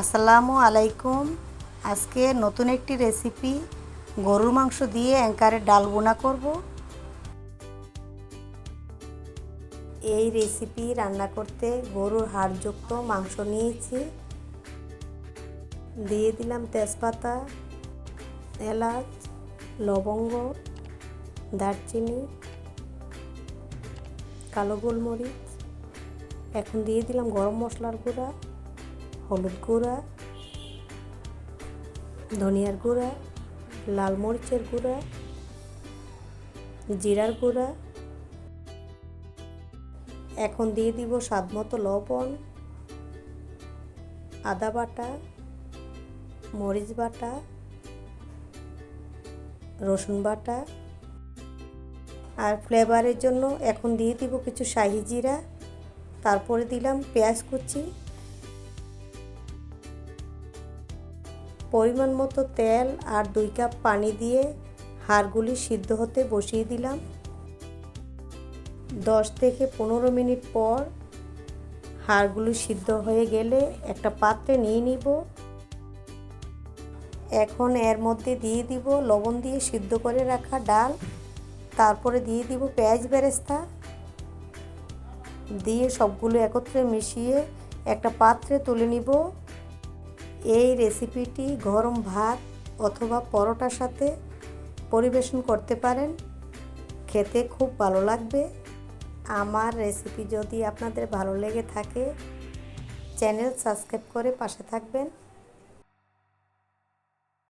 আসসালামু আলাইকুম। আজকে নতুন একটি রেসিপি গরুর মাংস দিয়ে অ্যাঙ্কারের ডাল বোনা করব। এই রেসিপি রান্না করতে গরুর হাড়যুক্ত মাংস নিয়েছি। দিয়ে দিলাম তেজপাতা, এলাচ, লবঙ্গ, দারচিনি, কালো গোলমরিচ। এখন দিয়ে দিলাম গরম মশলার গুঁড়া। হলুদ গুঁড়া, ধনিয়ার গুঁড়া, লাল মরিচের গুঁড়া, জিরার গুঁড়া। এখন দিয়ে দিব স্বাদ মতো লবণ, আদা বাটা, মরিচ বাটা, রসুন বাটা। আর ফ্লেভারের জন্য এখন দিয়ে দিব কিছু শাহি জিরা। তারপরে দিলাম পেঁয়াজ কুচি। পরিমাণ মতো তেল আর দুই কাপ পানি দিয়ে হাড়গুলি সিদ্ধ হতে বসিয়ে দিলাম। দশ থেকে পনেরো মিনিট পর হাড়গুলো সিদ্ধ হয়ে গেলে একটা পাত্রে নিয়ে নিব। এখন এর মধ্যে দিয়ে দিব লবণ দিয়ে সিদ্ধ করে রাখা ডাল। তারপরে দিয়ে দিব পেঁয়াজ বেরেস্তা। দিয়ে সবগুলো একত্রে মিশিয়ে একটা পাত্রে তুলে নিব। এই রেসিপিটি গরম ভাত অথবা পরোটার সাথে পরিবেশন করতে পারেন। খেতে খুব ভালো লাগবে। আমার রেসিপি যদি আপনাদের ভালো লেগে থাকে চ্যানেল সাবস্ক্রাইব করে পাশে থাকবেন।